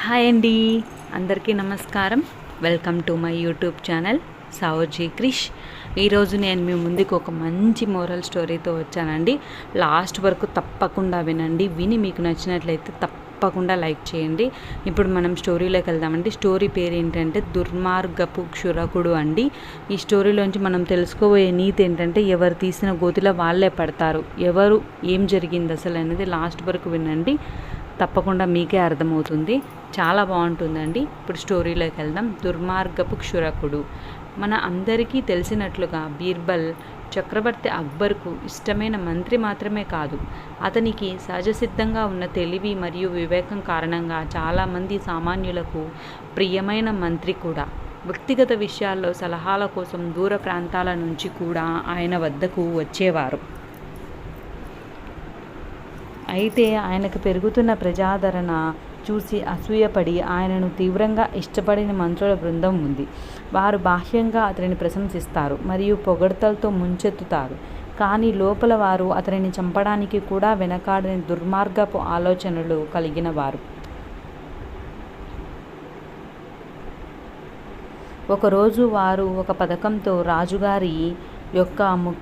Hi అండి. అందరికీ నమస్కారం. Welcome to my YouTube channel Saoji Krish. ఈరోజు నేను మీ ముందుకు ఒక మంచి మోరల్ స్టోరీతో వచ్చానండి. లాస్ట్ వరకు తప్పకుండా వినండి. విని మీకు నచ్చినట్లయితే తప్పకుండా లైక్ చేయండి. ఇప్పుడు మనం స్టోరీలోకి వెళ్దామండి. స్టోరీ పేరు ఏంటంటే దుర్మార్గపు క్షురకుడు అండి. ఈ స్టోరీలోంచి మనం తెలుసుకోబోయే నీతి ఏంటంటే ఎవరు తీసిన గోతిలో వాళ్ళే పడతారు. ఎవరు ఏం జరిగింది అసలు అనేది లాస్ట్ వరకు వినండి. తప్పకుండా మీకే అర్థమవుతుంది. చాలా బాగుంటుందండి. ఇప్పుడు స్టోరీలోకి వెళ్దాం. దుర్మార్గపు క్షురకుడు. మన అందరికీ తెలిసినట్లుగా బీర్బల్ చక్రవర్తి అక్బర్కు ఇష్టమైన మంత్రి మాత్రమే కాదు. అతనికి సహజసిద్ధంగా ఉన్న తెలివి మరియు వివేకం కారణంగా చాలామంది సామాన్యులకు ప్రియమైన మంత్రి కూడా. వ్యక్తిగత విషయాల్లో సలహాల కోసం దూర ప్రాంతాల నుంచి కూడా ఆయన వద్దకు వచ్చేవారు. అయితే ఆయనకు పెరుగుతున్న ప్రజాదరణ చూసి అసూయపడి ఆయనను తీవ్రంగా ఇష్టపడిన మంత్రుల బృందం ఉంది. వారు బాహ్యంగా అతనిని ప్రశంసిస్తారు మరియు పొగడ్తలతో ముంచెత్తుతారు. కానీ లోపల వారు అతనిని చంపడానికి కూడా వెనకాడని దుర్మార్గపు ఆలోచనలు కలిగిన వారు. ఒకరోజు వారు ఒక పథకంతో రాజుగారి యొక్క ము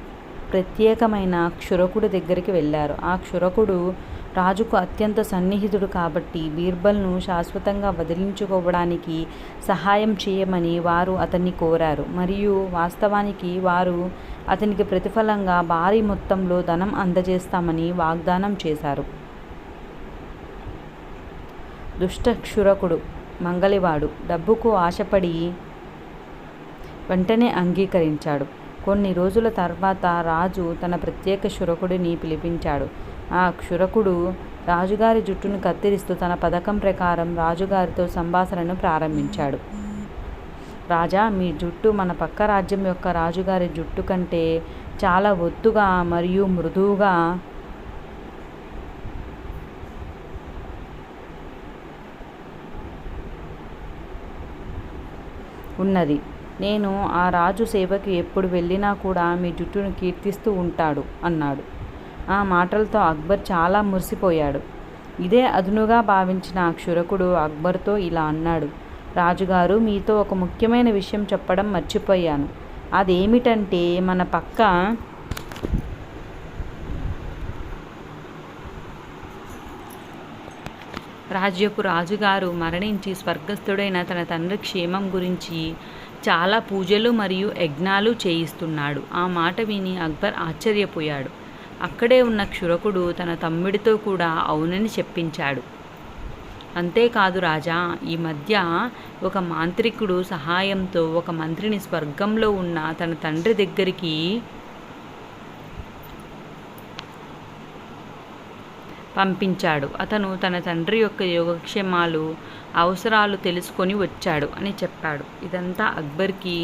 ప్రత్యేకమైన క్షురకుడి దగ్గరికి వెళ్ళారు. ఆ క్షురకుడు రాజుకు అత్యంత సన్నిహితుడు కాబట్టి బీర్బల్ను శాశ్వతంగా వదిలించుకోవడానికి సహాయం చేయమని వారు అతన్ని కోరారు. మరియు వాస్తవానికి వారు అతనికి ప్రతిఫలంగా భారీ మొత్తంలో ధనం అందజేస్తామని వాగ్దానం చేశారు. దుష్ట క్షురకుడు మంగలివాడు డబ్బుకు ఆశపడి వెంటనే అంగీకరించాడు. కొన్ని రోజుల తర్వాత రాజు తన ప్రత్యేక క్షురకుడిని పిలిపించాడు. ఆ క్షురకుడు రాజుగారి జుట్టును కత్తిరిస్తూ తన పథకం ప్రకారం రాజుగారితో సంభాషణను ప్రారంభించాడు. రాజా మీ జుట్టు మన పక్క రాజ్యం యొక్క రాజుగారి జుట్టు కంటే చాలా ఒత్తుగా మరియు మృదువుగా ఉన్నది. నేను ఆ రాజు సేవకి ఎప్పుడు వెళ్ళినా కూడా మీ జుట్టును కీర్తిస్తూ ఉంటాడు అన్నాడు. ఆ మాటలతో అక్బర్ చాలా మురిసిపోయాడు. ఇదే అదునుగా భావించిన ఆ క్షురకుడు అక్బర్తో ఇలా అన్నాడు. రాజుగారు మీతో ఒక ముఖ్యమైన విషయం చెప్పడం మర్చిపోయాను. అదేమిటంటే మన పక్క రాజ్యపు రాజుగారు మరణించి స్వర్గస్థుడైన తన తండ్రి క్షేమం గురించి చాలా పూజలు మరియు యజ్ఞాలు చేయిస్తున్నాడు. ఆ మాట విని అక్బర్ ఆశ్చర్యపోయాడు. అక్కడే ఉన్న క్షురకుడు తన తమ్ముడితో కూడా అవునని చెప్పించాడు. అంతేకాదు రాజా ఈ మధ్య ఒక మాంత్రికుడు సహాయంతో ఒక మంత్రిని స్వర్గంలో ఉన్న తన తండ్రి దగ్గరికి పంపించాడు. అతను తన తండ్రి యొక్క యోగక్షేమాలు అవసరాలు తెలుసుకొని వచ్చాడు అని చెప్పాడు. ఇదంతా అక్బర్కి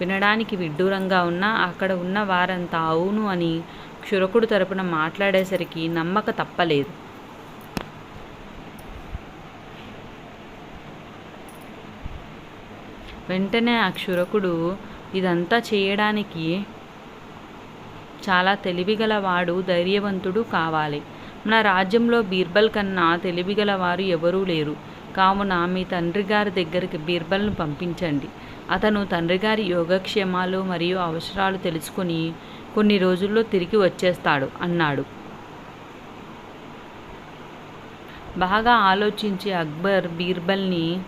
వినడానికి విడ్డూరంగా ఉన్నా అక్కడ ఉన్న వారంతా అవును అని క్షురకుడు తరపున మాట్లాడేసరికి నమ్మక తప్పలేదు. వెంటనే ఆ క్షురకుడు ఇదంతా చేయడానికి చాలా తెలివిగలవాడు ధైర్యవంతుడు కావాలి. మన రాజ్యంలో బీర్బల్ కన్నా తెలివిగల వారు ఎవరూ లేరు. కావున మీ తండ్రి గారి దగ్గరికి బీర్బల్ను పంపించండి. అతను తండ్రి గారి యోగక్షేమాలు మరియు అవసరాలు తెలుసుకుని కొన్ని రోజుల్లో తిరిగి వచ్చేస్తాడు అన్నాడు. బాగా ఆలోచించి అక్బర్ బీర్బల్ని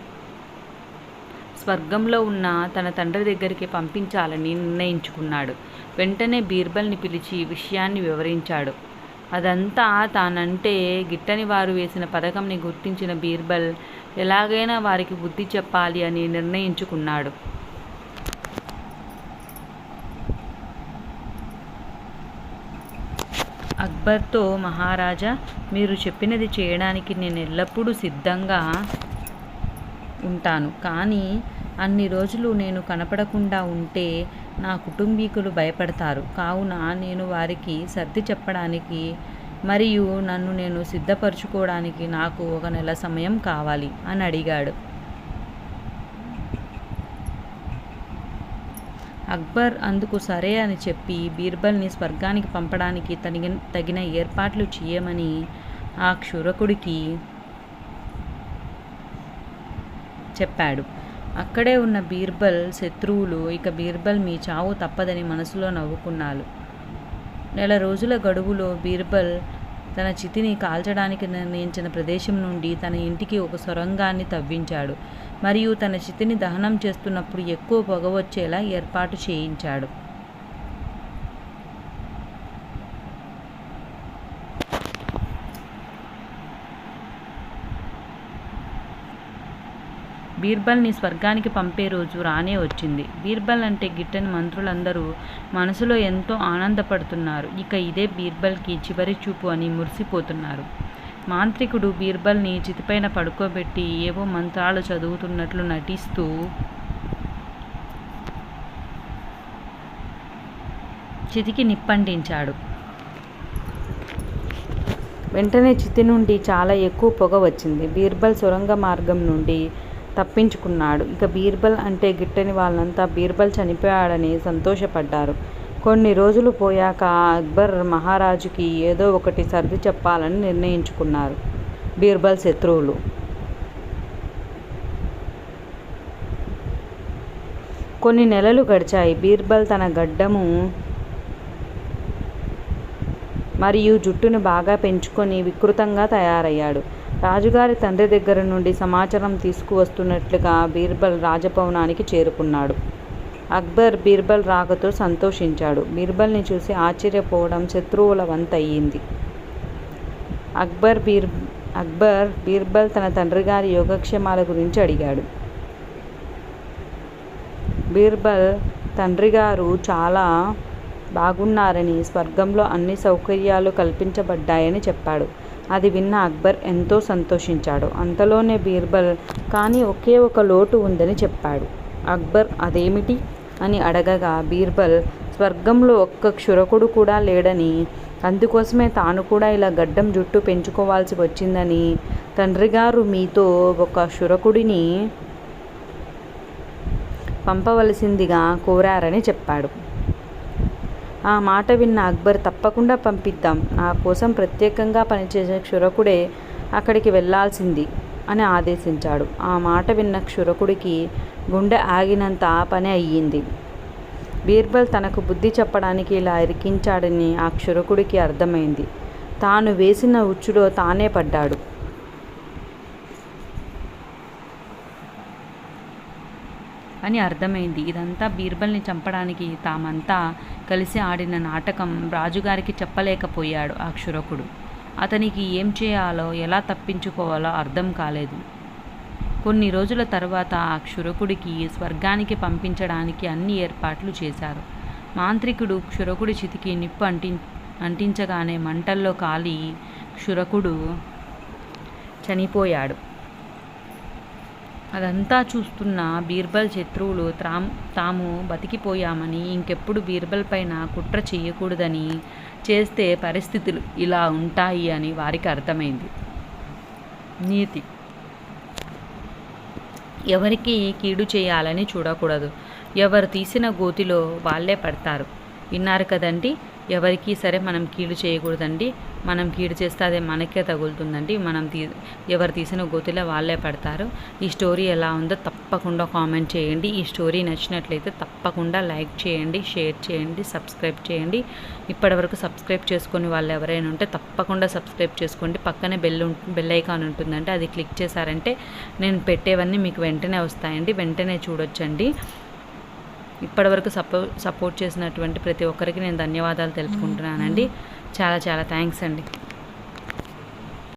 స్వర్గంలో ఉన్న తన తండ్రి దగ్గరికి పంపించాలని నిర్ణయించుకున్నాడు. వెంటనే బీర్బల్ని పిలిచి విషయాన్ని వివరించాడు. అదంతా తానంటే గిట్టని వారు వేసిన పథకంని గుర్తించిన బీర్బల్ ఎలాగైనా వారికి బుద్ధి చెప్పాలి అని నిర్ణయించుకున్నాడు. అక్బర్తో మహారాజా మీరు చెప్పినది చేయడానికి నేను ఎల్లప్పుడూ సిద్ధంగా ఉంటాను. కానీ అన్ని రోజులు నేను కనపడకుండా ఉంటే నా కుటుంబీకులు భయపడతారు. కావున నేను వారికి సర్ది చెప్పడానికి మరియు నన్ను నేను సిద్ధపరచుకోవడానికి నాకు ఒక నెల సమయం కావాలి అని అడిగాడు. అక్బర్ అందుకు సరే అని చెప్పి బీర్బల్ని స్వర్గానికి పంపడానికి తగిన తగిన ఏర్పాట్లు చేయమని ఆ క్షురకుడికి చెప్పాడు. అక్కడే ఉన్న బీర్బల్ శత్రువులు ఇక బీర్బల్ మీ చావు తప్పదని మనసులో నవ్వుకున్నారు నెల రోజుల గడువులో బీర్బల్ తన చితిని కాల్చడానికి నిర్ణయించిన ప్రదేశం నుండి తన ఇంటికి ఒక సొరంగాన్ని తవ్వించాడు. మరియు తన చితిని దహనం చేస్తున్నప్పుడు ఎక్కువ పొగ వచ్చేలా ఏర్పాటు చేయించాడు. బీర్బల్ని స్వర్గానికి పంపే రోజు రానే వచ్చింది. బీర్బల్ అంటే గిట్టని మంత్రులందరూ మనసులో ఎంతో ఆనందపడుతున్నారు. ఇక ఇదే బీర్బల్కి చివరి చూపు అని మురిసిపోతున్నారు. మాంత్రికుడు బీర్బల్ని చితిపైన పడుకోబెట్టి ఏవో మంత్రాలు చదువుతున్నట్లు నటిస్తూ చితికి నిప్పంటించాడు. వెంటనే చితి నుండి చాలా ఎక్కువ పొగ వచ్చింది. బీర్బల్ సొరంగ మార్గం నుండి తప్పించుకున్నాడు. ఇక బీర్బల్ అంటే గిట్టని వాళ్ళంతా బీర్బల్ చనిపోయాడని సంతోషపడ్డారు. కొన్ని రోజులు పోయాక అక్బర్ మహారాజుకి ఏదో ఒకటి సర్ది చెప్పాలని నిర్ణయించుకున్నారు. బీర్బల్ శత్రువులు. కొన్ని నెలలు గడిచాయి. బీర్బల్ తన గడ్డము మరియు జుట్టును బాగా పెంచుకొని వికృతంగా తయారయ్యాడు. రాజుగారి తండ్రి దగ్గర నుండి సమాచారం తీసుకువస్తున్నట్లుగా బీర్బల్ రాజభవనానికి చేరుకున్నాడు. అక్బర్ బీర్బల్ రాకతో సంతోషించాడు. బీర్బల్ని చూసి ఆశ్చర్యపోవడం శత్రువుల వంతయ్యింది. అక్బర్ బీర్ అక్బర్ బీర్బల్ తన తండ్రి గారి యోగక్షేమాల గురించి అడిగాడు. బీర్బల్ తండ్రి గారు చాలా బాగున్నారని స్వర్గంలో అన్ని సౌకర్యాలు కల్పించబడ్డాయని చెప్పాడు. అది విన్న అక్బర్ ఎంతో సంతోషించాడు. అంతలోనే బీర్బల్ కానీ ఒకే ఒక లోటు ఉందని చెప్పాడు. అక్బర్ అదేమిటి? అని అడగగా బీర్బల్ స్వర్గంలో ఒక్క క్షురకుడు కూడా లేడని అందుకోసమే తాను కూడా ఇలా గడ్డం జుట్టు పెంచుకోవాల్సి వచ్చిందని తండ్రిగారు మీతో ఒక క్షురకుడిని పంపవలసిందిగా కోరారని చెప్పాడు. ఆ మాట విన్న అక్బర్ తప్పకుండా పంపిద్దాం. నా కోసం ప్రత్యేకంగా పనిచేసిన క్షురకుడే అక్కడికి వెళ్ళాల్సింది అని ఆదేశించాడు. ఆ మాట విన్న క్షురకుడికి గుండె ఆగినంత ఆ పని అయ్యింది. బీర్బల్ తనకు బుద్ధి చెప్పడానికి ఇలా ఇరికించాడని ఆ క్షురకుడికి అర్థమైంది. తాను వేసిన ఉచ్చులో తానే పడ్డాడు. అని అర్థమైంది. ఇదంతా బీర్బల్ని చంపడానికి తామంతా కలిసి ఆడిన నాటకం రాజుగారికి చెప్పలేకపోయాడు ఆ క్షురకుడు. అతనికి ఏం చేయాలో ఎలా తప్పించుకోవాలో అర్థం కాలేదు. కొన్ని రోజుల తర్వాత ఆ క్షురకుడికి స్వర్గానికి పంపించడానికి అన్ని ఏర్పాట్లు చేశారు. మాంత్రికుడు క్షురకుడి చితికి నిప్పు అంటి అంటించగానే మంటల్లో కాలి క్షురకుడు చనిపోయాడు. అదంతా చూస్తున్న బీర్బల్ శత్రువులు తాము తాము బతికిపోయామని ఇంకెప్పుడు బీర్బల్ పైన కుట్ర చేయకూడదని చేస్తే పరిస్థితులు ఇలా ఉంటాయి అని వారికి అర్థమైంది. నీతి. ఎవరికి కీడు చేయాలని చూడకూడదు. ఎవరు తీసిన గోతిలో వాళ్ళే పడతారు. విన్నారు కదండి? ఎవరికి సరే మనం కీడు చేయకూడదండి. మనం కీడు చేస్తే అదే మనకే తగులుతుందండి. మనం తీ ఎవరు తీసిన గోతిలో వాళ్ళే పడతారు. ఈ స్టోరీ ఎలా ఉందో తప్పకుండా కామెంట్ చేయండి. ఈ స్టోరీ నచ్చినట్లయితే తప్పకుండా లైక్ చేయండి షేర్ చేయండి సబ్స్క్రైబ్ చేయండి. ఇప్పటివరకు సబ్స్క్రైబ్ చేసుకుని వాళ్ళు ఎవరైనా ఉంటే తప్పకుండా సబ్స్క్రైబ్ చేసుకోండి. పక్కనే బెల్ బెల్ ఐకాన్ ఉంటుందంటే అది క్లిక్ చేశారంటే నేను పెట్టేవన్నీ మీకు వెంటనే వస్తాయండి. వెంటనే చూడొచ్చండి. ఇప్పటివరకు సపో సపోర్ట్ చేసినటువంటి ప్రతి ఒక్కరికి నేను ధన్యవాదాలు తెలుపుకుంటున్నానండి. చాలా చాలా థ్యాంక్స్ అండి.